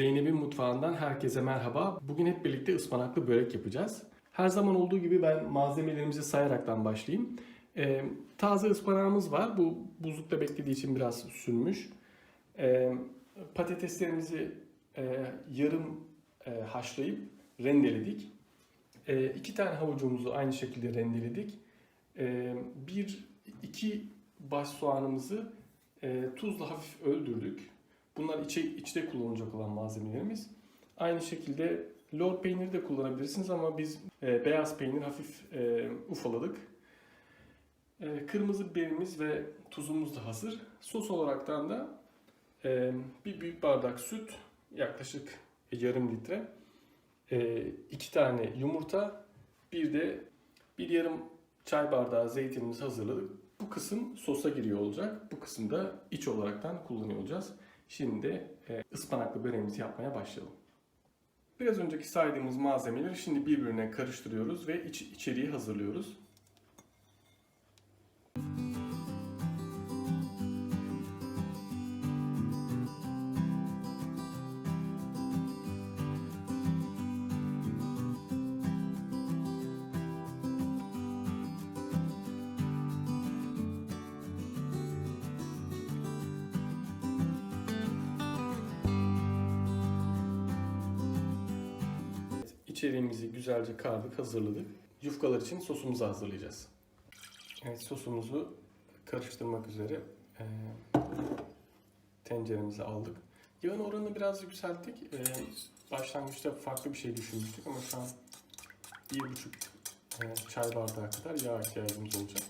Zeynep'in mutfağından herkese merhaba. Bugün hep birlikte ıspanaklı börek yapacağız. Her zaman olduğu gibi ben malzemelerimizi sayaraktan başlayayım. Ee, taze ıspanağımız var. Bu buzlukta beklediği için biraz sünmüş. Ee, patateslerimizi e, yarım e, haşlayıp rendeledik. E, iki tane havucumuzu aynı şekilde rendeledik. E, bir, iki baş soğanımızı e, tuzla hafif öldürdük. Bunlar içe, içte kullanılacak olan malzemelerimiz. Aynı şekilde lor peyniri de kullanabilirsiniz ama biz e, beyaz peynir hafif e, ufaladık. E, kırmızı biberimiz ve tuzumuz da hazır. Sos olaraktan da e, bir büyük bardak süt, yaklaşık yarım litre, e, iki tane yumurta, bir de bir yarım çay bardağı zeytinimizi hazırladık. Bu kısım sosa giriyor olacak. Bu kısım da iç olaraktan kullanıyor olacağız. Şimdi e, ıspanaklı böreğimizi yapmaya başlayalım. Biraz önceki saydığımız malzemeleri şimdi birbirine karıştırıyoruz ve iç, içeriği hazırlıyoruz. İçeriğimizi güzelce kardık, hazırladık. Yufkalar için sosumuzu hazırlayacağız. Evet, sosumuzu karıştırmak üzere e, tenceremize aldık. Yağın oranını biraz yükselttik. E, başlangıçta farklı bir şey düşünmüştük ama şu an bir buçuk e, çay bardağı kadar yağ ihtiyacımız olacak.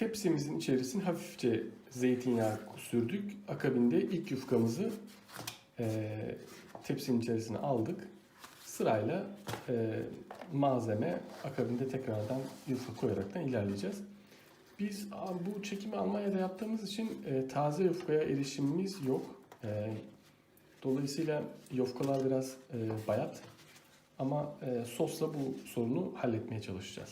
Tepsimizin içerisine hafifçe zeytinyağı sürdük. Akabinde ilk yufkamızı e, tepsinin içerisine aldık. Sırayla e, malzeme akabinde tekrardan yufka koyaraktan ilerleyeceğiz. Biz bu çekimi Almanya'da yaptığımız için e, taze yufkaya erişimimiz yok. E, dolayısıyla yufkalar biraz e, bayat. Ama e, sosla bu sorunu halletmeye çalışacağız.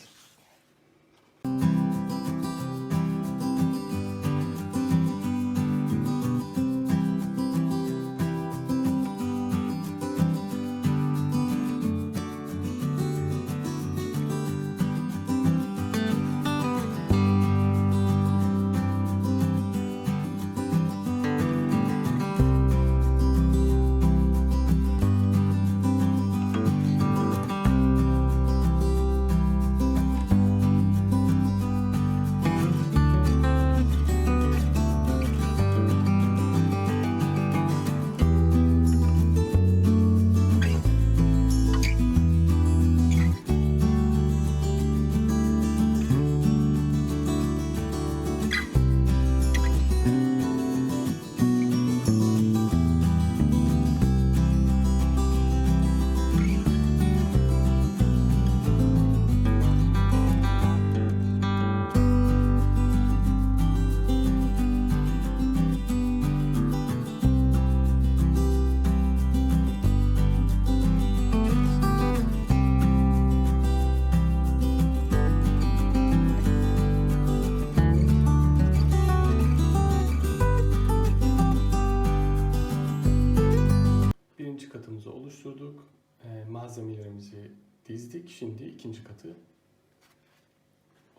Katımızı oluşturduk. Ee, malzemelerimizi dizdik. Şimdi ikinci katı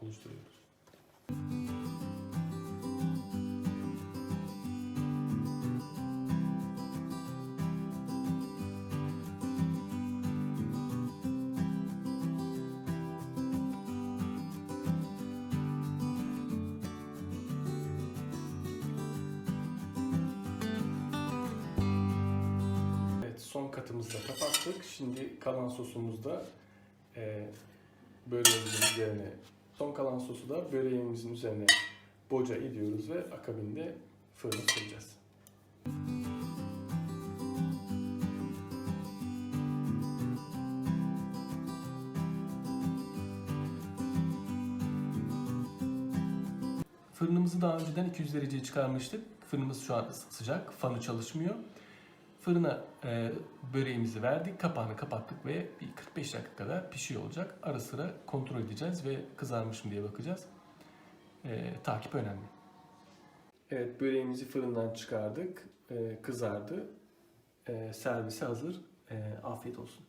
oluşturuyoruz. Evet, son katımızı da kapattık. Şimdi kalan sosumuzu da e, böreğimizin üzerine, son kalan sosu da böreğimizin üzerine boca ediyoruz ve akabinde fırına süreceğiz. Fırınımızı daha önceden 200 dereceye çıkarmıştık. Fırınımız şu an sıcak, fanı çalışmıyor. Fırına e, böreğimizi verdik, kapağını kapattık ve bir 45 dakikada pişiyor olacak. Ara sıra kontrol edeceğiz ve kızarmış mı diye bakacağız. Ee, takip önemli. Evet, böreğimizi fırından çıkardık. Ee, kızardı. Ee, servise hazır. Ee, afiyet olsun.